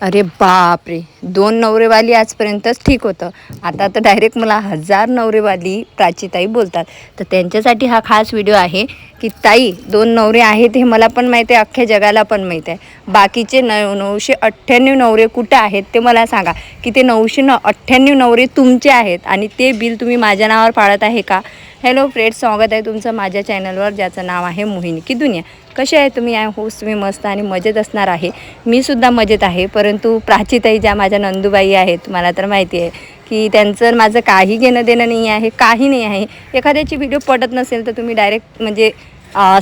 अरे बापरे. दोन नवरेवाली आजपर्यंतच ठीक होतं. आता तर डायरेक्ट मला हजार नवरेवाली प्राचीताई बोलतात. तर त्यांच्यासाठी हा खास व्हिडिओ आहे की ताई दोन नवरे आहेत हे मला पण माहिती आहे अख्ख्या जगाला पण माहीत आहे. बाकीचे नऊ नऊशे अठ्ठ्याण्णव नवरे कुठं आहेत ते मला सांगा. की ते नऊशे न अठ्ठ्याण्णव नवरे तुमचे आहेत आणि ते बिल तुम्ही माझ्या नावावर पाळत आहे का? हॅलो फ्रेंड्स स्वागत आहे तुमचं माझ्या चॅनलवर ज्याचं नाव आहे मोहिनी की दुनिया. कसे आहे तुम्ही? आय होस्ट तुम्ही मस्त आणि मजेत असणार आहे. मी सुद्धा मजेत आहे परंतु प्राचीताई ज्या माझ्या नंदूबाई आहेत मला तर माहिती आहे की त्यांचं माझं काही घेणं देणं नाही आहे काही नाही आहे. एखाद्याची व्हिडिओ पटत नसेल तर तुम्ही डायरेक्ट म्हणजे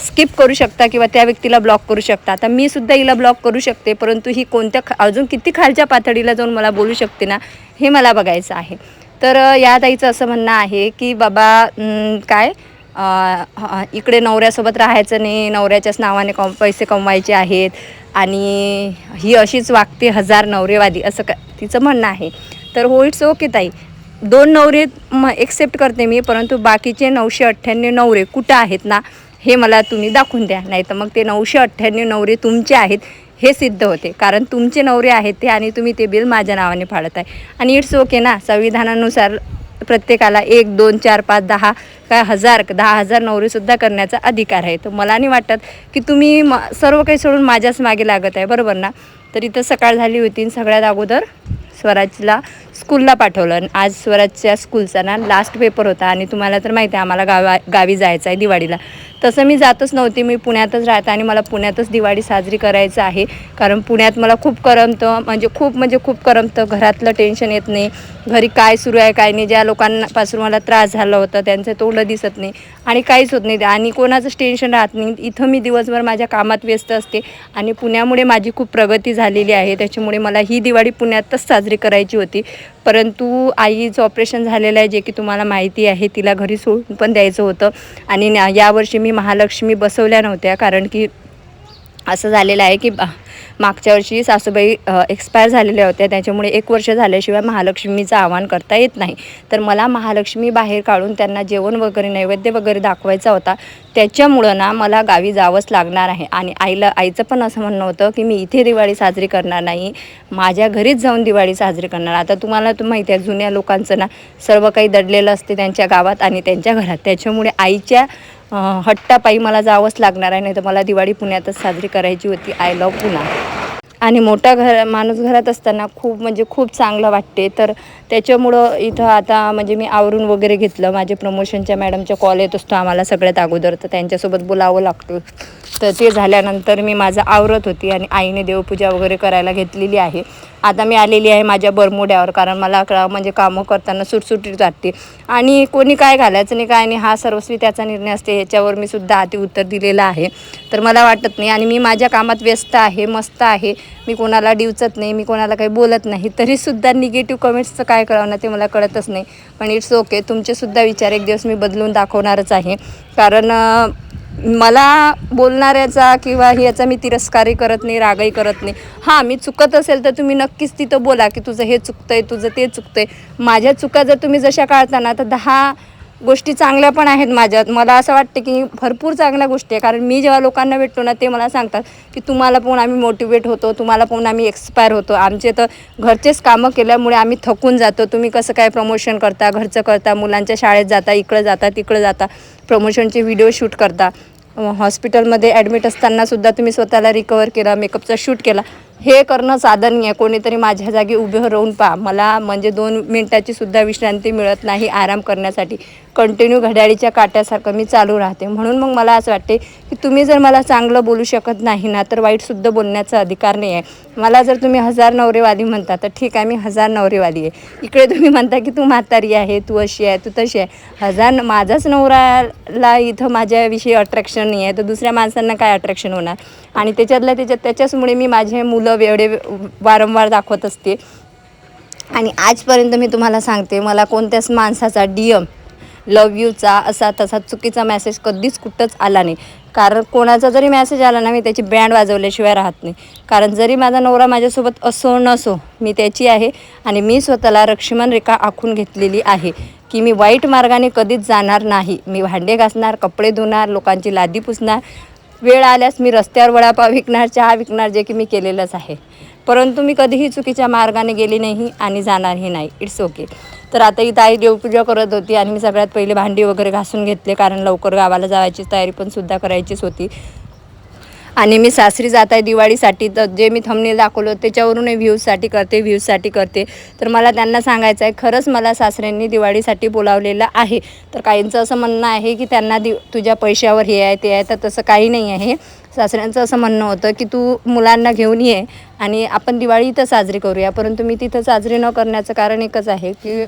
स्किप करू शकता किंवा त्या व्यक्तीला ब्लॉक करू शकता. आता मी सुद्धा हिला ब्लॉक करू शकते परंतु ही कोणत्या अजून किती खालच्या पातळीला जाऊन मला बोलू शकते ना हे मला बघायचं आहे. तर या ताईचं असं म्हणणं आहे की बाबा काय इकडे नवऱ्यासोबत राहायचं नाही नवऱ्याच्याच नावाने कम पैसे कमवायचे आहेत आणि ही अशीच वागते हजार नवरेवादी असं का तिचं म्हणणं आहे. तर हो इट्स ओके ताई. दोन नवरे म एक्सेप्ट करते मी परंतु बाकीचे नऊशे अठ्ठ्याण्णव नवरे कुठं आहेत ना हे मला तुम्ही दाखवून द्या. नाही तर मग ते नऊशे अठ्ठ्याण्णव नवरे तुमचे आहेत. हे सिद्ध होते. कारण तुमचे नवरे आहेत ते आणि तुम्ही ते बिल माझ्या नावाने फाडत आहे आणि इट्स ओके ना? संविधानानुसार प्रत्येकाला एक दोन चार पाच दहा काय हजार दहा हजार नवरीसुद्धा करण्याचा अधिकार आहे. तर मला नाही वाटत की तुम्ही म सर्व काही सोडून माझ्याच मागे लागत आहे. बरोबर ना? तर इथं सकाळ झाली होती आणि सगळ्यात अगोदर स्वराजला स्कूलला पाठवलं. आणि आज स्वराजच्या स्कूलचा ना लास्ट पेपर होता आणि तुम्हाला तर माहिती आहे आम्हाला गावा गावी जायचं आहे दिवाळीला. तसं मी जातच नव्हते मी पुण्यातच राहते आणि मला पुण्यातच दिवाळी साजरी करायचं आहे. कारण पुण्यात मला खूप करमतं म्हणजे खूप म्हणजे खूप करमतं. घरातलं टेन्शन येत नाही. घरी काय सुरू आहे काय नाही. ज्या लोकांपासून मला त्रास झाला होता त्यांचं तोंड दिसत नाही. आणि काहीच होत नाही. आणि कोणाचंच टेन्शन राहत नाही. इथं मी दिवसभर माझ्या कामात व्यस्त असते. आणि पुण्यामुळे माझी खूप प्रगती झालेली आहे. त्याच्यामुळे मला ही दिवाळी पुण्यातच साजरी करायची होती. परंतु आईचं ऑपरेशन झालेलं आहे जे की तुम्हाला माहिती आहे तिला घरी सोडून पण द्यायचं होतं. आणि न्या- यावर्षी मी महालक्ष्मी बसवल्या नव्हत्या कारण की असं झालेलं आहे की बा- मागच्या वर्षी सासूबाई एक्सपायर झालेल्या होत्या. त्याच्यामुळे एक वर्ष झाल्याशिवाय महालक्ष्मीचं आवाहन करता येत नाही. तर मला महालक्ष्मी बाहेर काढून त्यांना जेवण वगैरे नैवेद्य वगैरे दाखवायचा होता. त्याच्यामुळं ना मला गावी जावंच लागणार आहे. आणि आईला आईचं पण असं म्हणणं होतं की मी इथे दिवाळी साजरी करणार नाही. माझ्या घरीच जाऊन दिवाळी साजरी करणार. आता तुम्हाला तर माहिती आहे जुन्या लोकांचं ना सर्व काही दडलेलं असते त्यांच्या गावात आणि त्यांच्या घरात. त्याच्यामुळे आईच्या हट्टापायी मला जावंच लागणार आहे नाही तर मला दिवाळी पुण्यातच साजरी करायची होती. I love Poona. आणि मोठा घर माणूस घरात असताना खूप म्हणजे खूप चांगलं वाटते. तर त्याच्यामुळं इथं आता म्हणजे मी आवरून वगैरे घेतलं. माझे प्रमोशनच्या मॅडमच्या कॉल येत असतो आम्हाला सगळ्यात अगोदर. तर त्यांच्यासोबत बोलावं लागतं. तर ते झाल्यानंतर मी माझं आवरत होती आणि आईने देवपूजा वगैरे करायला घेतलेली आहे. आता मी आलेली आहे माझ्या बरमुड्यावर कारण मला म्हणजे कामं करताना सुटसुटीत वाटते. आणि कोणी काय घालायचं नाही काय नाही हा सर्वस्वी त्याचा निर्णय असते ह्याच्यावर मी सुद्धा आधी उत्तर दिलेलं आहे. तर मला वाटत नाही आणि मी माझ्या कामात व्यस्त आहे मस्त आहे. मी कोणाला डिवचत नाही मी कोणाला काही बोलत नाही. तरीसुद्धा निगेटिव्ह कमेंट्सचं काय करावं ना ते मला कळतच नाही. पण इट्स ओके तुमचेसुद्धा विचार एक दिवस मी बदलून दाखवणारच आहे. कारण मला बोलणाऱ्याचा किंवा ह्याचा मी तिरस्कारही करत नाही रागही करत नाही. हां मी चुकत असेल तर तुम्ही नक्कीच तिथं बोला की तुझं हे चुकतंय तुझं ते चुकतंय. माझ्या चुका जर तुम्ही जशा काढता ना तर दहा गोष्टी चांगल्या पण आहेत माझ्यात. मला असं वाटतं की भरपूर चांगल्या गोष्टी आहे कारण मी जेव्हा लोकांना भेटतो ना ते मला सांगतात की तुम्हाला पाहून आम्ही मोटिवेट होतो तुम्हाला पाहून आम्ही एक्सपायर होतो. आमचे तर घरचेच कामं केल्यामुळे आम्ही थकून जातो. तुम्ही कसं काय प्रमोशन करता घरचं करता मुलांच्या शाळेत जाता इकडं जाता तिकडं जाता प्रमोशनचे व्हिडिओ शूट करता. हॉस्पिटलमध्ये ॲडमिट असतानासुद्धा तुम्ही स्वतःला रिकवर केला मेकअपचा शूट केला. हे करणं साधन नाही आहे कोणीतरी माझ्या जागी उभे राहून पहा. मला म्हणजे दोन मिनटाची सुद्धा विश्रांती मिळत नाही आराम करण्यासाठी. कंटिन्यू घड्याळीच्या काट्यासारखं मी चालू राहते. म्हणून मग मला असं वाटते की तुम्ही जर मला चांगलं बोलू शकत नाही ना तर वाईटसुद्धा बोलण्याचा अधिकार नाही आहे. मला जर तुम्ही हजार नवरेवादी म्हणता तर ठीक आहे मी हजार नवरेवादी आहे. इकडे तुम्ही म्हणता की तू म्हातारी आहे तू अशी आहे तू तशी आहे. हजार माझाच नवराला इथं माझ्याविषयी अट्रॅक्शन नाही आहे तर दुसऱ्या माणसांना काय अट्रॅक्शन होणार? आणि त्याच्यातल्या त्याच्यात त्याच्याचमुळे मी माझे मुलं वेडे वारंवार दाखवत असते आणि आजपर्यंत मी तुम्हाला सांगते मला कोणत्याच माणसाचा डी एम लव यूचा असा तसा चुकीचा मेसेज कधीच कुठंच आला नाही. कारण कोणाचा जरी मेसेज आला ना मी त्याची बँड वाजवल्याशिवाय राहत नाही. कारण जरी माझा नवरा माझ्यासोबत असो नसो मी त्याची आहे आणि मी स्वतःला लक्ष्मण रेखा आखून घेतलेली आहे की मी वाईट मार्गाने कधीच जाणार नाही. मी भांडे घासणार कपडे धुणार लोकांची लादी पुसणार वेळ आल्यास मी रस्त्यावर वडापाव विकणार चहा विकणार जे की मी केलेलंच आहे. परंतु मी कधीही चुकीच्या मार्गाने गेली नाही आणि जाणारही नाही. इट्स ओके तर आता ही ताई देवपूजा करत होती आणि मी सगळ्यात पहिले भांडी वगैरे घासून घेतले कारण लवकर गावाला जायची तयारी पण सुद्धा करायचीच होती. आणि मी सासरी जात आहे दिवाळीसाठी तर जे मी थंबनेल दाखवलं त्याच्यावरूनही व्ह्यूजसाठी करते व्ह्यूजसाठी करते. तर मला त्यांना सांगायचं आहे खरंच मला सासऱ्यांनी दिवाळीसाठी बोलावलेलं आहे. तर काहींचं असं म्हणणं आहे की त्यांना दि तुझ्या पैशावर हे आहे ते आहे तर तसं काही नाही आहे. सासऱ्यांचं असं म्हणणं होतं की तू मुलांना घेऊन ये आणि आपण दिवाळी इथं साजरी करूया परंतु मी तिथं साजरी न करण्याचं कारण एकच आहे की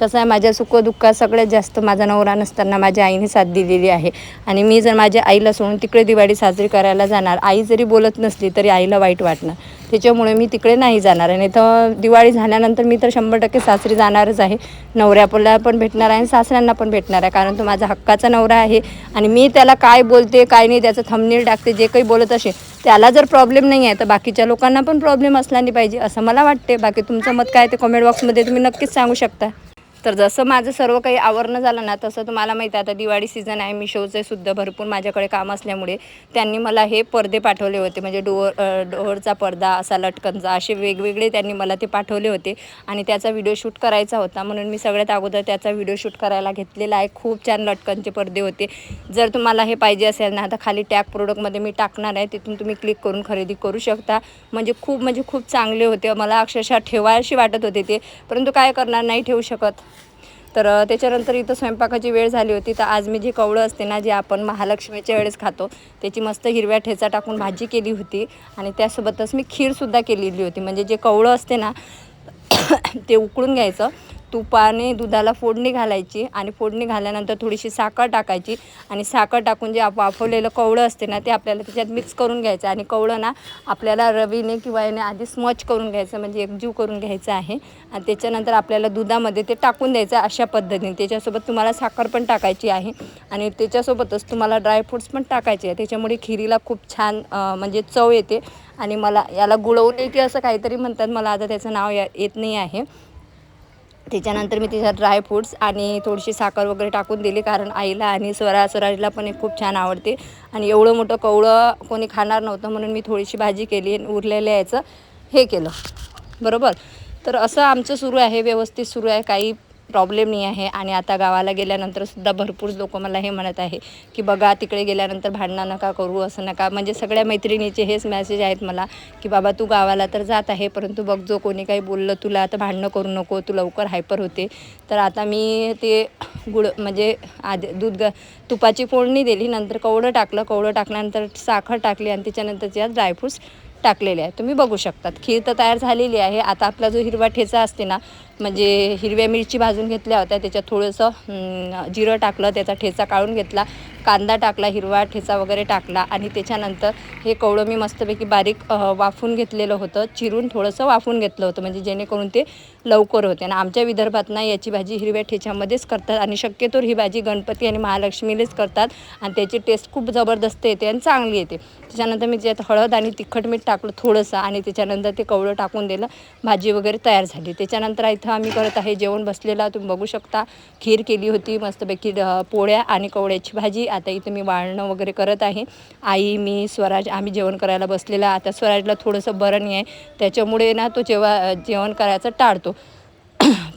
तसं आहे माझ्या सुखदुःखात सगळ्यात जास्त माझा नवरा नसताना माझ्या आईने साथ दिलेली आहे. आणि मी जर माझ्या आईला सोडून तिकडे दिवाळी साजरी करायला जाणार आई जरी बोलत नसली तरी आईला वाईट वाटणार त्याच्यामुळे मी तिकडे नाही जाणार आणि तर दिवाळी झाल्यानंतर मी तर शंभर टक्के सासरी जाणारच आहे. नवऱ्याला पण भेटणार आहे आणि सासऱ्यांना पण भेटणार आहे कारण तो माझा हक्काचा नवरा आहे आणि मी त्याला काय बोलते काय नाही त्याचं थंबनेल टाकते जे काही बोलत असेल त्याला जर प्रॉब्लेम नाही आहे तर बाकीच्या लोकांना पण प्रॉब्लेम असला नाही पाहिजे असं मला वाटते बाकी तुमचं मत काय ते कमेंट बॉक्समध्ये तुम्ही नक्कीच सांगू शकता. तर जसं माझं सर्व काही आवरणं झालं ना तसं तुम्हाला माहिती आहे आता दिवाळी सीझन आहे मिशोचे सुद्धा भरपूर माझ्याकडे काम असल्यामुळे त्यांनी मला हे पडदे पाठवले होते. म्हणजे डोअर डोअरचा पडदा असा लटकनचा असे वेगवेगळे त्यांनी मला ते पाठवले होते आणि त्याचा व्हिडिओ शूट करायचा होता. म्हणून मी सगळ्यात अगोदर त्याचा व्हिडिओ शूट करायला घेतलेला आहे. खूप छान लटकनचे पडदे होते. जर तुम्हाला हे पाहिजे असेल ना आता खाली टॅग प्रोडक्टमध्ये मी टाकणार आहे तिथून तुम्ही क्लिक करून खरेदी करू शकता. म्हणजे खूप म्हणजे खूप चांगले होते. मला अक्षरशः ठेवायशी वाटत होते ते. परंतु काय करणार नाही ठेवू शकत. तर त्याच्यानंतर इथं स्वयंपाकाची वेळ झाली होती. तर आज मी जी कवळं असते ना जे आपण महालक्ष्मीच्या वेळेस खातो त्याची मस्त हिरव्या ठेचा टाकून भाजी केली होती. आणि त्यासोबतच मी खीरसुद्धा केलेली होती. म्हणजे जे कवळं असते ना ते उकळून घ्यायचं. तुपाने दुधाला फोडणी घालायची आणि फोडणी घाल्यानंतर थोडीशी साखर टाकायची. आणि साखर टाकून जे आप वाफवलेलं कवळं असते ना ते आपल्याला त्याच्यात मिक्स करून घ्यायचं. आणि कवळं ना आपल्याला रवीने किंवा याने आधी स्मच करून घ्यायचं म्हणजे एकजीव करून घ्यायचं आहे. आणि त्याच्यानंतर आपल्याला दुधामध्ये ते टाकून द्यायचं अशा पद्धतीने. त्याच्यासोबत तुम्हाला साखर पण टाकायची आहे. आणि त्याच्यासोबतच तुम्हाला ड्रायफ्रूट्स पण टाकायचे आहे. त्याच्यामुळे खिरीला खूप छान म्हणजे चव येते. आणि मला याला गुळवणे येते असं काहीतरी म्हणतात. मला आता त्याचं नाव या येत नाही आहे. त्याच्यानंतर मी तिच्यात ड्रायफ्रूट्स आणि थोडीशी साखर वगैरे टाकून दिली कारण आईला आणि स्वरा स्वराजला पण हे खूप छान आवडते. आणि एवढं मोठं कवळं कोणी खाणार नव्हतं म्हणून मी थोडीशी भाजी केली आणि उरलेल्या याचं हे केलं. बरोबर? तर असं आमचं सुरू आहे व्यवस्थित सुरू आहे. काही प्रॉब्लेम नाही आहे आणि आता गावाला गेल्यानंतर सुद्धा भरपूर लोक मला हे म्हणत आहे की बघा तिकडे गेल्यानंतर भांडणं नका करू असं नका. म्हणजे सगळ्या मैत्रिणीचे हेच मेसेज आहेत मला की बाबा तू गावाला तर जात आहे परंतु बघ जो कोणी काही बोललं तुला आता भांडणं करू नको तू लवकर हायपर होते. तर आता मी ते गुळ म्हणजे आधी दूध ग तुपाची फोडणी दिली नंतर कवडं टाकलं. कवडं टाकल्यानंतर साखर टाकली आणि त्याच्यानंतर त्यात ड्रायफ्रूट्स टाकलेले आहे तुम्ही बघू शकतात. खीर तर तयार झालेली आहे. आता आपला जो हिरवा ठेचा असते ना म्हणजे हिरव्या मिरची भाजून घेतल्या होत्या त्याच्यात थोडंसं जिरं टाकलं त्याचा ठेचा काढून घेतला कांदा टाकला हिरवा ठेचा वगैरे टाकला आणि त्याच्यानंतर हे कवळं मी मस्तपैकी बारीक वाफून घेतलेलं होतं चिरून थोडंसं वाफून घेतलं होतं म्हणजे जेणेकरून ते लवकर होते. आणि आमच्या विदर्भात ना याची भाजी हिरव्या ठेच्यामध्येच करतात आणि शक्यतो ही भाजी गणपती आणि महालक्ष्मीलाच करतात आणि त्याची टेस्ट खूप जबरदस्त येते आणि चांगली येते. त्याच्यानंतर मी त्यात हळद आणि तिखट मीठ टाकलं थोडंसं आणि त्याच्यानंतर ते कवळं टाकून दिलं भाजी वगैरे तयार झाली. त्याच्यानंतर इथं आम्ही करत आहे. जेवण बसलेला तुम्ही बघू शकता. खीर केली होती मस्तपैकी पोळ्या आणि कवळ्याची भाजी. आता इथं मी वाळणं वगैरे करत आहे. आई मी स्वराज आम्ही जेवण करायला बसलेला. आता स्वराजला थोडंसं बरं नाही आहे. त्याच्यामुळे ना तो जेव्हा जेवण करायचं टाळतो.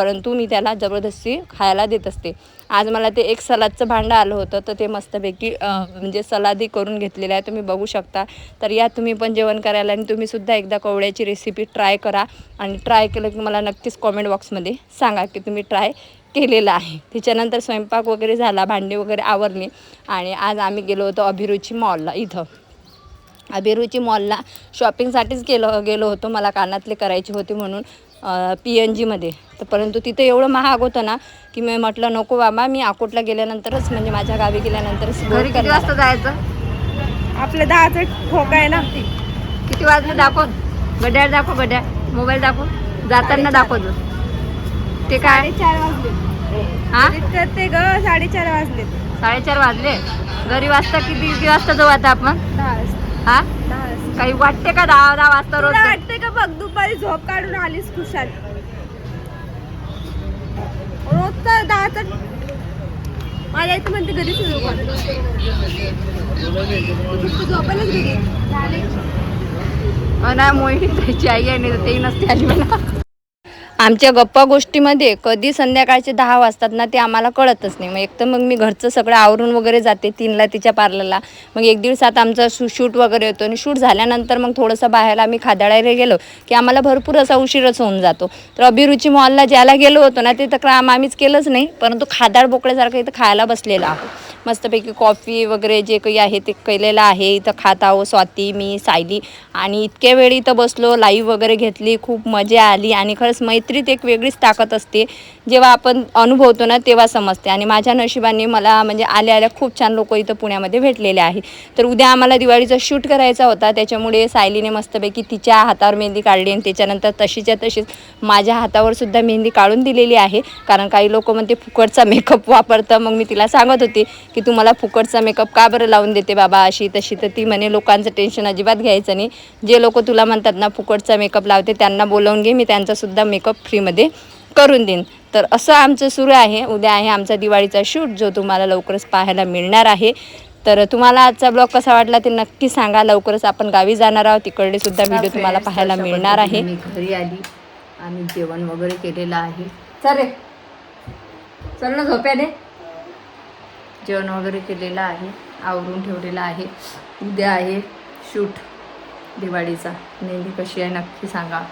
परंतु मी त्याला जबरदस्ती खायला देत असते. आज मला ते एक सलादचं भांडं आलं होतं तर ते मस्तपैकी म्हणजे सलादी करून घेतलेलं आहे. तुम्ही बघू शकता. तर या तुम्ही पण जेवण करायला आणि तुम्हीसुद्धा एकदा कोवळ्याची रेसिपी ट्राय करा. आणि ट्राय केलं की मला नक्कीच कॉमेंट बॉक्समध्ये सांगा की तुम्ही ट्राय केलेलं आहे. त्याच्यानंतर स्वयंपाक वगैरे झाला भांडी वगैरे आवरली. आणि आज आम्ही गेलो होतो अभिरुची मॉलला इथं. अभिरुची मॉलला शॉपिंगसाठीच गेलो गेलो होतो. मला कानातले करायचे होते म्हणून. पी एन जीमध्ये तर परंतु तिथे एवढं महाग होतं ना की मी म्हटलं नको बाबा मी अकोटला गेल्यानंतरच म्हणजे माझ्या गावी गेल्यानंतरच घरी किती वाजता. जायचं? आपलं दहाचं ठोका आहे ना. किती वाजले दाखव. गड्याळ दाखव गड्या मोबाईल दाखव. जाताना दाखवतो ते काय? चार वाजले. हा? ते ग साडेचार वाजले. साडेचार वाजले? घरी वाजता किती किती वाजता जाऊ आता आपण? हा? काही वाटते का दहा दहा वाजता रोज? वाटते बघ दुपारी झोप काढून आलीस खुशाल रोजचा दहाचा माझ्या इथं म्हणते घरीच झोपायलाच घरी नाही मोहिनी त्याची आई आहे नाही तर तेही नसते आली मला. आमच्या गप्पा गोष्टीमध्ये कधी संध्याकाळचे दहा वाजतात ना ते आम्हाला कळतच नाही. मग एक तर मग मी घरचं सगळं आवरून वगैरे जाते तीनला तिच्या पार्लरला. मग एक दीड सात आमचा शू शूट वगैरे होतो आणि शूट झाल्यानंतर मग थोडंसं बाहेर आम्ही खादाळायला गेलो की आम्हाला भरपूर असा उशीरच होऊन जातो. तर अभिरुची मॉलला ज्याला गेलो होतो ना तिथं काम आम्हीच केलंच नाही परंतु खादाळ बोकड्यासारखं इथं खायला बसलेलं आहोत. मस्तपैकी कॉफी वगैरे जे काही आहे ते केलेलं आहे इथं खात आहो स्वाती मी सायली. आणि इतक्या वेळ इथं बसलो लाईव्ह वगैरे घेतली खूप मजा आली आणि खरंच मैत्रीत एक वेगळीच ताकद असते. जेव्हा आपण अनुभवतो ना तेव्हा समजते. आणि माझ्या नशिबाने मला म्हणजे आल्या आल्या खूप छान लोक इथं पुण्यामध्ये भेटलेले आहेत. तर उद्या आम्हाला दिवाळीचा शूट करायचा होता. त्याच्यामुळे सायलीने मस्तपैकी तिच्या हातावर मेहंदी काढली आणि त्याच्यानंतर तशीच्या तशीच माझ्या हातावर सुद्धा मेहंदी काढून दिलेली आहे. कारण काही लोक म्हणते फुकटचा मेकअप वापरतं. मग मी तिला सांगत होते की तू मला फुकटचा मेकअप का बरं लावून देते बाबा? अशी तशी तर ती म्हणे लोकांचं टेन्शन अजिबात घ्यायचं नाही. जे लोक तुला म्हणतात ना फुकटचा मेकअप लावते त्यांना बोलवून घे. मी त्यांचासुद्धा मेकअप फ्रीमध्ये करून देईन. तर असं आमचं सुरू आहे. उद्या आहे आमचा दिवाळीचा शूट जो तुम्हाला लवकरच पाहायला मिळणार आहे. तर तुम्हाला आजचा ब्लॉग कसा वाटला ते नक्की सांगा. लवकरच आपण गावी जाणार आहोत. तिकडे सुद्धा व्हिडिओ तुम्हाला पाहायला मिळणार आहे. घरी आली आणि जेवण वगैरे केलेलं आहे. चल रे. चल ना झोप्याने जेवण वगैरे केलेलं आहे. आवरून ठेवलेलं आहे. उद्या आहे शूट दिवाळीचा. मेहंदी कशी आहे नक्की सांगा.